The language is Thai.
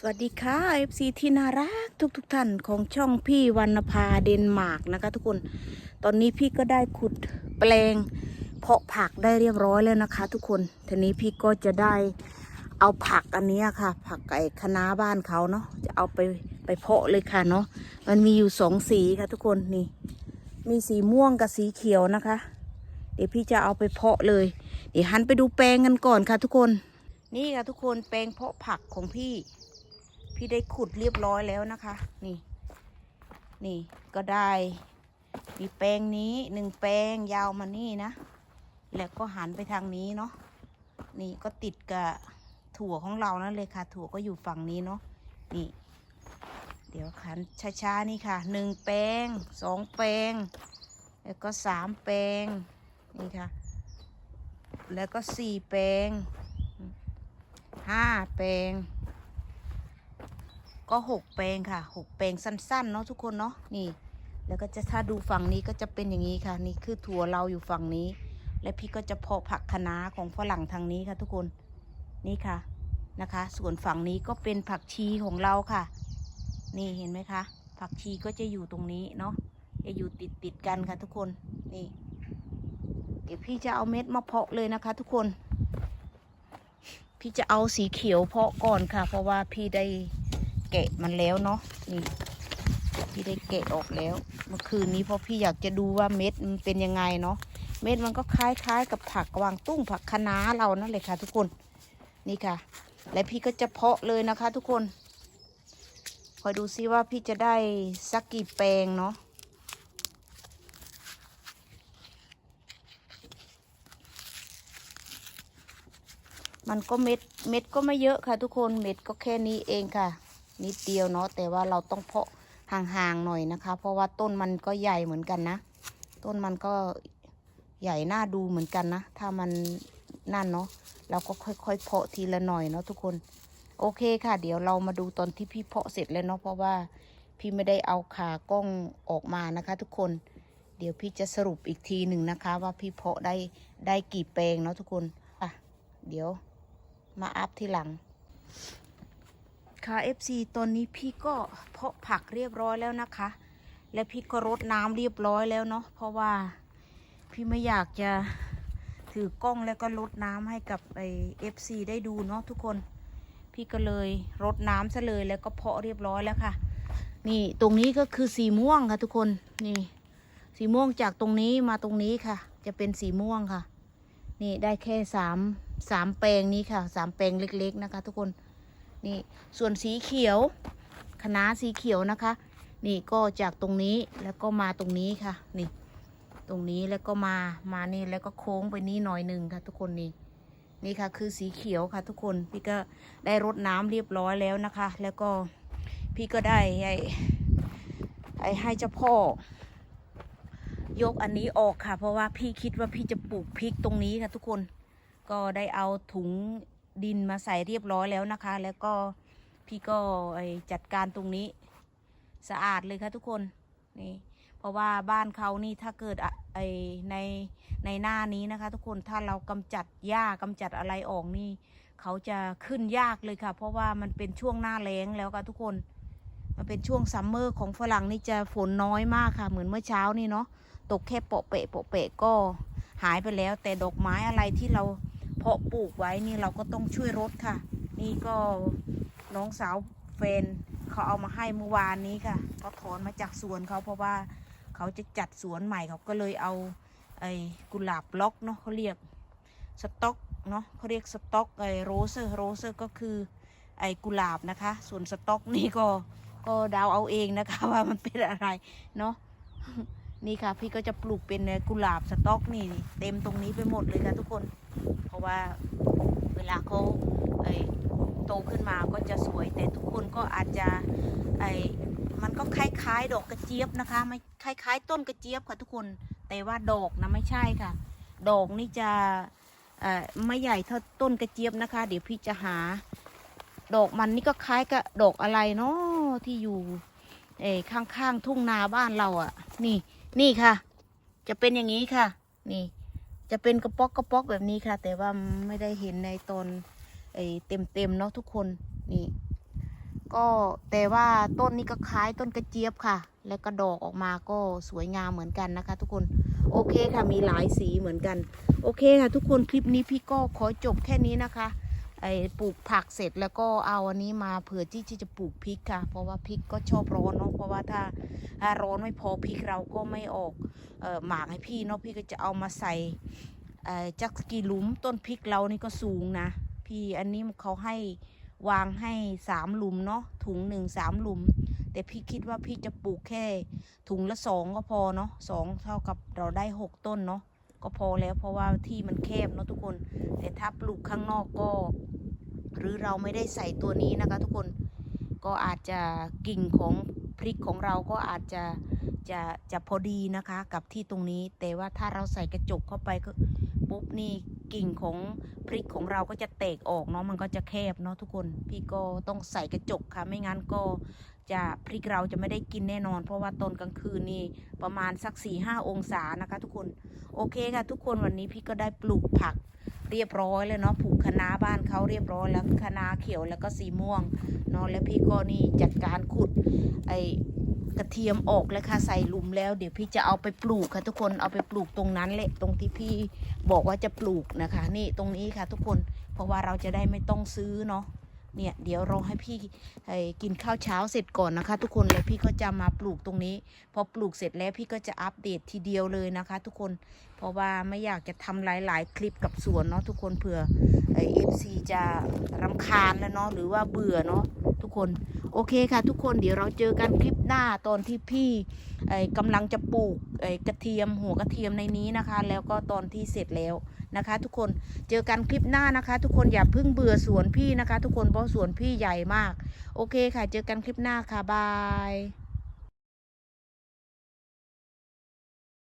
สวัสดีค่ะ FC ที่น่ารักทุกทุกๆท่านของช่องพี่วรรณภาเดนมาร์กนะคะ ทุกคน ตอนนี้พี่ก็ได้ขุดแปลง เพาะผักได้เรียบร้อยแล้วนะคะ ทุกคน ทีนี้พี่ก็จะได้เอาผักอันนี้ค่ะ ผักไอ้คะน้าบ้านเขาเนาะ จะเอาไปไปเพาะเลยค่ะเนาะ มันมีอยู่สองสีค่ะทุกคนนี่ มีสีม่วงกับสีเขียวนะคะ เดี๋ยวพี่จะเอาไปเพาะเลย เดี๋ยวหันไปดูแปลงกันก่อนค่ะ ทุกคน นี่ค่ะทุกคนแปลงเพาะผักของพี่ พี่ได้ขุดเรียบร้อยแล้วนะคะ นี่ นี่ก็ได้ มีแปลงนี้หนึ่งแปลงยาวมานี่นะ แล้วก็หันไปทางนี้เนาะ นี่ก็ติดกับถั่วของเรานั่นเลยค่ะ ถั่วก็อยู่ฝั่งนี้เนาะ นี่ เดี๋ยวขันช้าๆนี่ค่ะหนึ่งแปลงสองแปลง แล้วก็สามแปลง นี่ค่ะ แล้วก็สี่แปลงห้าแปลง ก็หกแปลงค่ะหกแปลงสั้นๆเนาะทุกคนเนาะนี่ แล้วก็จะถ้าดูฝั่งนี้ก็จะเป็นอย่างนี้ค่ะ นี่คือถั่วเราอยู่ฝั่งนี้ และพี่ก็จะเพาะผักคะน้าของฝรั่งทางนี้ค่ะทุกคนนี่ค่ะนะคะ ส่วนฝั่งนี้ก็เป็นผักชีของเราค่ะ นี่เห็นไหมคะผักชีก็จะอยู่ตรงนี้เนาะจะอยู่ติดติดๆกันค่ะทุกคนนี่ เดี๋ยวพี่จะเอาเม็ดมาเพาะเลยนะคะ ทุกคน พี่จะเอาสีเขียวเพาะก่อนค่ะ เพราะว่าพี่ได้ แกะมันแล้วเนาะนี่พี่ได้แกะออกแล้ว เมื่อคืนนี้เพราะพี่อยากจะดูว่าเม็ดมันเป็นยังไงเนาะเม็ดมันก็คล้ายๆ กับผักกวางตุ้งผักคะน้าเรานั่นเลยค่ะ ทุกคนนี่ค่ะ และพี่ก็จะเพาะเลยนะคะ ทุกคนคอยดูซิว่าพี่จะได้สักกี่แปลงเนาะมันก็เม็ดเม็ดก็ไม่เยอะค่ะ ทุกคนเม็ดก็แค่นี้เองค่ะ นิดเดียวเนาะแต่ว่าเราต้องเพาะห่างๆหน่อยนะคะ เพราะว่าต้นมันก็ใหญ่เหมือนกันนะ ต้นมันก็ใหญ่น่าดูเหมือนกันนะ ถ้ามันนั่นเนาะเราก็ค่อยๆเพาะทีละหน่อยเนาะทุกคน โอเคค่ะ เดี๋ยวเรามาดูตอนที่พี่เพาะเสร็จแล้วเนาะเพราะว่าพี่ไม่ได้เอาขากล้องออกมานะคะ ทุกคน เดี๋ยวพี่จะสรุปอีกทีหนึ่งนะคะ ว่าพี่เพาะได้ได้กี่แปลงเนาะทุกคนอะเดี๋ยวมาอัพทีหลัง ค่ะ FC ตอนนี้พี่ก็เพาะผักเรียบร้อยแล้วนะคะ และพี่ก็รดน้ำเรียบร้อยแล้วเนาะเพราะว่าพี่ไม่อยากจะถือกล้องแล้วก็รดน้ำให้กับไอ FC ได้ดูเนาะทุกคน พี่ก็เลยรดน้ำซะเลยแล้วก็เพาะเรียบร้อยแล้วค่ะ นี่ตรงนี้ก็คือสีม่วงค่ะทุกคนนี่สีม่วงจากตรงนี้มาตรงนี้ค่ะ จะเป็นสีม่วงค่ะ นี่ได้แค่สามสามแปลงนี้ค่ะสามแปลงเล็ก ๆ นะคะ ทุกคน นี่ส่วนสีเขียวคณะสีเขียวนะคะ นี่ก็จากตรงนี้แล้วก็มาตรงนี้ค่ะ นี่ ตรงนี้แล้วก็มามานี่แล้วก็โค้งไปนี่หน่อยหนึ่งค่ะ ทุกคนนี่นี่ค่ะคือสีเขียวค่ะ ทุกคนพี่ก็ได้รดน้ำเรียบร้อยแล้วนะคะ แล้วก็พี่ก็ได้ไอ้ไอ้ให้เจ้าพ่อยกอันนี้ออกค่ะ เพราะว่าพี่คิดว่าพี่จะปลูกพริกตรงนี้ค่ะ ทุกคนก็ได้เอาถุง ดินมาใส่เรียบร้อยแล้วนะคะ แล้วก็พี่ก็จัดการตรงนี้สะอาดเลยค่ะทุกคนนี่เพราะว่าบ้านเขานี่ถ้าเกิดไอในในหน้านี้นะคะ ทุกคนถ้าเรากำจัดหญ้ากำจัดอะไรออกนี่ เขาจะขึ้นยากเลยค่ะ เพราะว่ามันเป็นช่วงหน้าแล้งแล้วค่ะทุกคนมันเป็นช่วงซัมเมอร์ของฝรั่งนี่จะฝนน้อยมากค่ะ เหมือนเมื่อเช้านี่เนาะตกแค่โปาะเปะโปาะเปะก็หายไปแล้ว แต่ดอกไม้อะไรที่เราาะปลูกไว้นี่เราก็ต้องช่วยรดค่ะ นี่ก็น้องสาวแฟนเขาเอามาให้เมื่อวานนี้ค่ะเขาถอนมาจากสวนเขาเพราะว่าเขาจะจัดสวนใหม่เขาก็เลยเอาไอ้กุหลาบล็อกเนาะเขาเรียกสต็อกเนาะเขาเรียกสต็อกไอ้โรเซอร์โรเซอร์ก็คือไอ้กุหลาบนะคะ ส่วนสต็อกนี่ก็ก็เดาวเอาเองนะคะว่ามันเป็นอะไรเนาะนี่ค่ะ พี่ก็จะปลูกเป็นกุหลาบสต็อกนี่เต็มตรงนี้ไปหมดเลยค่ะทุกคน เพราะว่าเวลาเขาไอโตขึ้นมาก็จะสวย แต่ทุกคนก็อาจจะไอ้มันก็คล้ายๆ ดอกกระเจี๊ยบนะคะไม่คล้ายๆ ต้นกระเจี๊ยบค่ะทุกคน แต่ว่าดอกนะไม่ใช่ค่ะ ดอกนี่จะไม่ใหญ่เท่าต้นกระเจี๊ยบนะคะ เดี๋ยวพี่จะหา ดอกมันนี่ก็คล้ายกับดอกอะไรเนาะที่อยู่เอ้ข้างๆทุ่งนาบ้านเราอะ่ะ นี่นี่ค่ะ จะเป็นอย่างนี้ค่ะ นี่ จะเป็นกระป๊อกกระป๊อกแบบนี้ค่ะ แต่ว่าไม่ได้เห็นในตอนไอ้เต็มเต็มเนาะทุกคนนี่ ก็แต่ว่าต้นนี้ก็คล้ายต้นกระเจี๊ยบค่ะ แล้วก็ดอกออกมาก็สวยงามเหมือนกันนะคะ ทุกคนโอเคค่ะมีหลายสีเหมือนกัน โอเคค่ะ ทุกคนคลิปนี้พี่ก็ขอจบแค่นี้นะคะ ปลูกผักเสร็จแล้วก็เอาอันนี้มาเผื่อที่จะปลูกพริกค่ะ เพราะว่าพริกก็ชอบร้อนเนาะเพราะว่าถ้าถ้าร้อนไม่พอพริกเราก็ไม่ออกเออหมากให้พี่เนาะพี่ก็จะเอามาใส่เอ่อจักกี่หลุมต้นพริกเรานี่ก็สูงนะ พี่อันนี้เขาให้วางให้สามหลุมเนาะถุงหนึ่งสามหลุม แต่พี่คิดว่าพี่จะปลูกแค่ถุงละสองก็พอเนาะสองเท่ากับเราได้หกต้นเนาะก็พอแล้วเพราะว่าที่มันแคบเนาะทุกคน แต่ถ้าปลูกข้างนอกก็ หรือเราไม่ได้ใส่ตัวนี้นะคะ ทุกคนก็อาจจะกิ่งของพริกของเราก็อาจจะจะจะพอดีนะคะกับที่ตรงนี้ แต่ว่าถ้าเราใส่กระจกเข้าไปก็ปุ๊บนี่กิ่งของพริกของเราก็จะแตกออกเนาะมันก็จะแคบเนาะทุกคน พี่ก็ต้องใส่กระจกค่ะ ไม่งั้นก็จะพริกเราจะไม่ได้กินแน่นอน เพราะว่าตอนกลางคืนนี่ประมาณสักสี่ห้าองศานะคะ ทุกคนโอเคค่ะ ทุกคนวันนี้พี่ก็ได้ปลูกผัก เรียบร้อยแล้วเนาะผูกคณะบ้านเขาเรียบร้อยแล้วคณะเขียวแล้วก็สีม่วงเนาะแล้วพี่ก็นี่จัดการขุดไอกระเทียมออกแล้วค่ะใส่ลุมแล้ว เดี๋ยวพี่จะเอาไปปลูกค่ะทุกคนเอาไปปลูกตรงนั้นแหละตรงที่พี่บอกว่าจะปลูกนะคะ นี่ตรงนี้ค่ะทุกคนเพราะว่าเราจะได้ไม่ต้องซื้อเนาะ เนี่ยเดี๋ยวรอให้พี่ไอ้กินข้าวเช้าเสร็จก่อนนะคะ ทุกคนแล้วพี่ก็จะมาปลูกตรงนี้ พอปลูกเสร็จแล้วพี่ก็จะอัปเดตทีเดียวเลยนะคะ ทุกคนเพราะว่าไม่อยากจะทำหลาย ๆ คลิปกับสวนเนาะทุกคนเผื่อเอฟซีจะรำคาญแล้วเนาะหรือว่าเบื่อเนาะทุกคน โอเคค่ะทุกคนเดี๋ยวเราเจอกันคลิปหน้าตอนที่พี่กำลังจะปลูกกระเทียมหัวกระเทียมในนี้นะคะ แล้วก็ตอนที่เสร็จแล้วนะคะ ทุกคนเจอกันคลิปหน้านะคะ ทุกคนอย่าเพิ่งเบื่อสวนพี่นะคะ ทุกคนเพราะสวนพี่ใหญ่มาก โอเคค่ะ เจอกันคลิปหน้าค่ะบาย